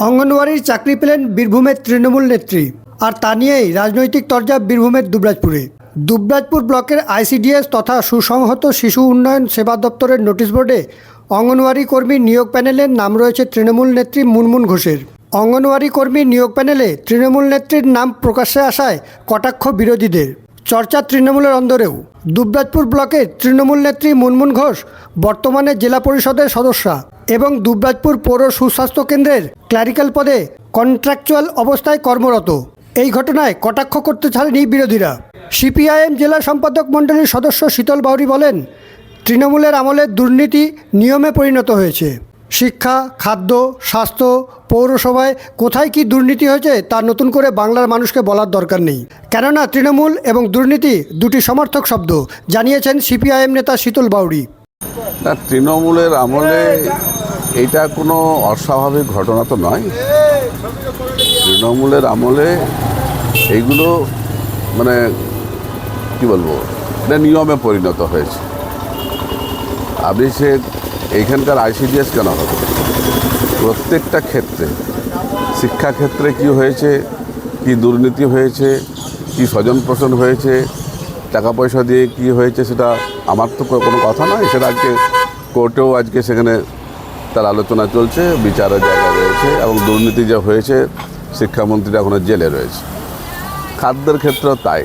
অঙ্গনওয়াড়ির চাকরি পেলেন বীরভূমের তৃণমূল নেত্রী। আর তা নিয়েই রাজনৈতিক তরজা বীরভূমের দুবরাজপুরে। দুবরাজপুর ব্লকের আইসিডিএস তথা সুসংহত শিশু উন্নয়ন সেবা দপ্তরের নোটিশ বোর্ডে অঙ্গনওয়াড়ি কর্মী নিয়োগ প্যানেলের নাম রয়েছে তৃণমূল নেত্রী মুনমুন ঘোষের। অঙ্গনওয়াড়ি কর্মী নিয়োগ প্যানেলে তৃণমূল নেত্রীর নাম প্রকাশ্যে আসায় কটাক্ষ বিরোধীদের। চর্চা তৃণমূলের অন্দরেও। দুবরাজপুর ব্লকের তৃণমূল নেত্রী মুনমুন ঘোষ বর্তমানে জেলা পরিষদের সদস্যা। এবং দুবরাজপুর পৌর সুস্বাস্থ্য কেন্দ্রের ক্ল্যারিক্যাল পদে কন্ট্রাকচুয়াল অবস্থায় কর্মরত। এই ঘটনায় কটাক্ষ করতে ছাড়েনি বিরোধীরা। সিপিআইএম জেলা সম্পাদক মণ্ডলীর সদস্য শীতল বাউরি বলেন, তৃণমূলের আমলে দুর্নীতি নিয়মে পরিণত হয়েছে। শিক্ষা, খাদ্য, স্বাস্থ্য, পৌরসভায় কোথায় কি দুর্নীতি হয়েছে তা নতুন করে বাংলার মানুষকে বলার দরকার নেই। কেননা তৃণমূল এবং দুর্নীতি দুটি সমর্থক শব্দ, জানিয়েছেন সিপিআইএম নেতা শীতল বাউরি। না, তৃণমূলের আমলে এটা কোনো অস্বাভাবিক ঘটনা তো নয়। তৃণমূলের আমলে এইগুলো মানে কি বলব, এটা নিয়মে পরিণত হয়েছে। আপনি সে এইখানকার আইসিডিএস কেন হবে? প্রত্যেকটা ক্ষেত্রে, শিক্ষাক্ষেত্রে কি হয়েছে, কি দুর্নীতি হয়েছে, কি স্বজন পোষণ হয়েছে টাকা পয়সা দিয়ে কি হয়েছে সেটা আমার তো কোনো কথা নয়। সেটা আজকে কোর্টেও আজকে সেখানে তার আলোচনা চলছে, বিচারের জায়গা রয়েছে এবং দুর্নীতি যা হয়েছে, শিক্ষামন্ত্রীরা এখনও জেলে রয়েছে। খাদ্যের ক্ষেত্রেও তাই,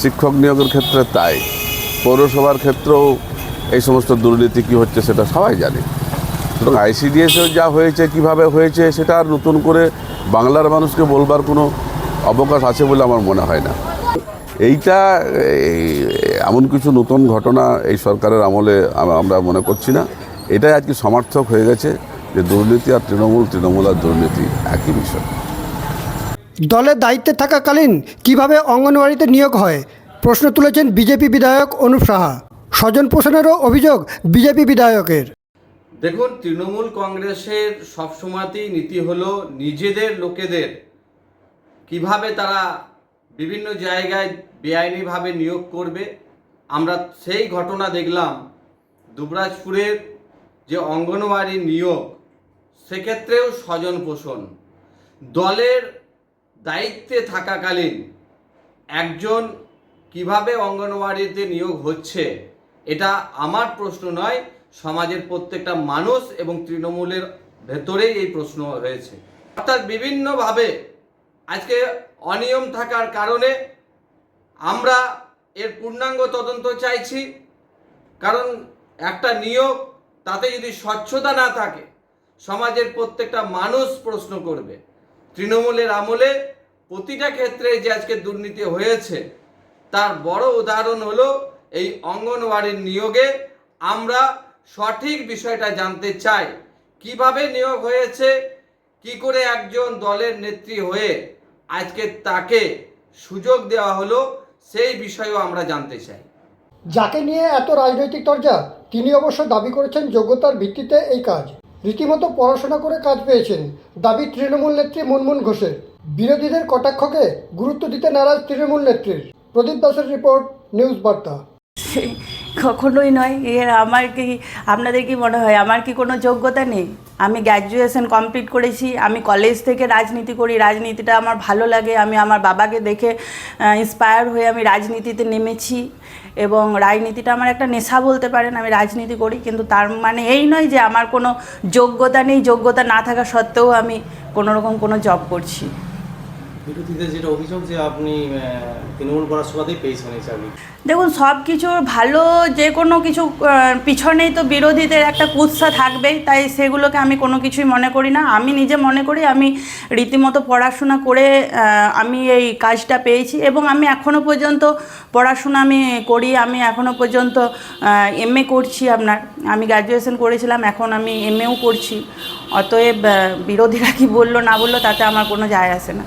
শিক্ষক নিয়োগের ক্ষেত্রে তাই, পৌরসভার ক্ষেত্রেও এই সমস্ত দুর্নীতি কী হচ্ছে সেটা সবাই জানে। সুতরাং আইসিডিএসেও যা হয়েছে, কীভাবে হয়েছে, সেটা আর নতুন করে বাংলার মানুষকে বলবার কোনো অবকাশ আছে বলে আমার মনে হয় না। এইটা এমন কিছু নতুন ঘটনা এই সরকারের আমলে আমরা মনে করছি না। এটাই আজকে সমার্থক হয়ে গেছে যে দুর্নীতি আর তৃণমূল তৃণমূল আর দুর্নীতি একই বিষয় দলের দায়িত্বে থাকাকালীন কীভাবে অঙ্গনওয়াড়িতে নিয়োগ হয় প্রশ্ন তুলেছেন বিজেপি বিধায়ক অনুপ সাহা। স্বজন পোষণেরও অভিযোগ বিজেপি বিধায়কের। দেখুন তৃণমূল কংগ্রেসের সবসময়তেই নীতি হলো নিজেদের লোকেদের। কীভাবে তারা বিভিন্ন জায়গায় বেআইনিভাবে নিয়োগ করবে। আমরা সেই ঘটনা দেখলাম দুবরাজপুরের যে অঙ্গনওয়াড়ি নিয়োগ, সেক্ষেত্রেও স্বজন পোষণ। দলের দায়িত্বে থাকাকালীন একজন কীভাবে অঙ্গনওয়াড়িতে নিয়োগ হচ্ছে, এটা আমার প্রশ্ন নয়, সমাজের প্রত্যেকটা মানুষ এবং তৃণমূলের ভেতরেই এই প্রশ্ন হয়েছে অর্থাৎ বিভিন্নভাবে আজকে অনিয়ম থাকার কারণে আমরা এর পূর্ণাঙ্গ তদন্ত চাইছি। কারণ একটা নিয়োগ, তাতে যদি স্বচ্ছতা না থাকে, সমাজের প্রত্যেকটা মানুষ প্রশ্ন করবে। তৃণমূলের আমলে প্রতিটা ক্ষেত্রে যে আজকে দুর্নীতি হয়েছে, তার বড় উদাহরণ হলো এই অঙ্গনওয়াড়ির নিয়োগে আমরা সঠিক বিষয়টা জানতে চাই। কীভাবে নিয়োগ হয়েছে কি করে একজন দলের নেত্রী হয়ে আজকে তাকে সুযোগ দেওয়া হলো সেই বিষয়েও আমরা জানতে চাই। যাকে নিয়ে এত রাজনৈতিক চর্চা তিনি অবশ্য দাবি করেছেন যোগ্যতার ভিত্তিতে এই কাজ। রীতিমতো পড়াশোনা করে কাজ পেয়েছেন দাবি তৃণমূল নেত্রী মুনমুন ঘোষের। বিরোধীদের কটাক্ষকে গুরুত্ব দিতে নারাজ তৃণমূল নেত্রীর। প্রদীপ দাসের রিপোর্ট নিউজ বার্তা। কখনোই নয়। এর আমার কি, আপনাদের কি মনে হয়? আমার কি কোনো যোগ্যতা নেই? আমি গ্র্যাজুয়েশন কমপ্লিট করেছি, আমি কলেজ থেকে রাজনীতি করি, রাজনীতিটা আমার ভালো লাগে, আমি আমার বাবাকে দেখে ইন্সপায়ার হয়ে আমি রাজনীতিতে নেমেছি এবং রাজনীতিটা আমার একটা নেশা বলতে পারেন, আমি রাজনীতি করি, কিন্তু তার মানে এই নয় যে আমার কোনো যোগ্যতা নেই, যোগ্যতা না থাকা সত্ত্বেও আমি কোনো রকম কোনো জব করছি। বিরোধীদের যেটা অভিযোগ যে আপনি তৃণমূল করার সুবাদেই পেয়েছেন এই চাকরি। দেখুন, সব কিছুর ভালো যে কোনো কিছু পিছনেই তো বিরোধীদের একটা কুৎসা থাকবেই, তাই সেগুলোকে আমি কোনো কিছুই মনে করি না। আমি নিজে মনে করি, আমি রীতিমতো পড়াশোনা করে আমি এই কাজটা পেয়েছি এবং আমি এখনও পর্যন্ত পড়াশোনা আমি করি, আমি এখনও পর্যন্ত এমএ করছি আপনার। আমি গ্র্যাজুয়েশন করেছিলাম, এখন আমি এমএও করছি। অতএব বিরোধীরা কি বলল না বলল, তাতে আমার কোনো যায় আসে না।